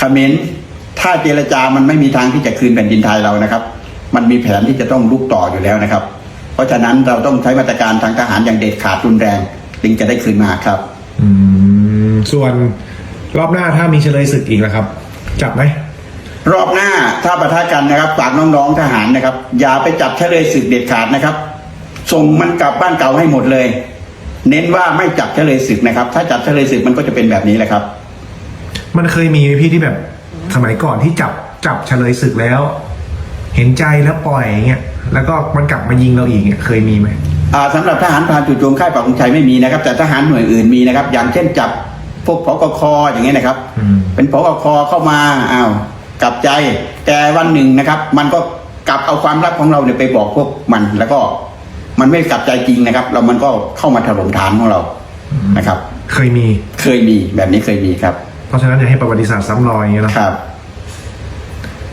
เขมรถ้าเจรจามันไม่มีทางที่จะคืนแผ่นดินไทยเรานะครับ มันมีแผนที่จะต้องลุกต่ออยู่แล้วนะครับ เพราะฉะนั้นเราต้องใช้มาตรการทางทหารอย่างเด็ดขาดรุนแรงจึงจะได้คืนมาครับ อืมส่วนรอบหน้าถ้ามีเฉลยศึกอีกแล้วครับ จับไหมรอบหน้าถ้าปะทะกันนะครับฝากน้องๆทหารนะครับ อย่าไปจับเฉลยศึกเด็ดขาดนะครับส่งมันกลับบ้านเก่าให้หมดเลย เน้นว่าไม่จับเฉลยศึกนะครับ ถ้าจับเฉลยศึกมันก็จะเป็นแบบนี้แหละครับ มันเคยมีไหมพี่ที่แบบสมัยก่อนที่จับจับเฉลยศึกแล้ว เห็นใจแล้วปล่อยอย่างเงี้ยแล้วก็มันกลับมายิงเราอีกเนี่ยเคยมีไหมอ่าสำหรับทหารพรานจู่โจมค่ายปักธงชัยไม่มีนะครับ แต่ทหารหน่วยอื่นมีนะครับ อย่างเช่นจับพวกพกคอย่างเงี้ยนะครับ อืมเป็นพกคเข้ามาอ้าวกลับใจแต่วันหนึ่งนะครับ มันก็กลับเอาความลับของเราเนี่ยไปบอกพวกมัน แล้วก็มันไม่กลับใจจริงนะครับ เรามันก็เข้ามาถล่มฐานของเรานะครับ เคยมี เคยมีแบบนี้เคยมีครับ เพราะฉะนั้นอย่าให้ประวัติศาสตร์ซ้ำรอยอย่างเงี้ยเนาะครับ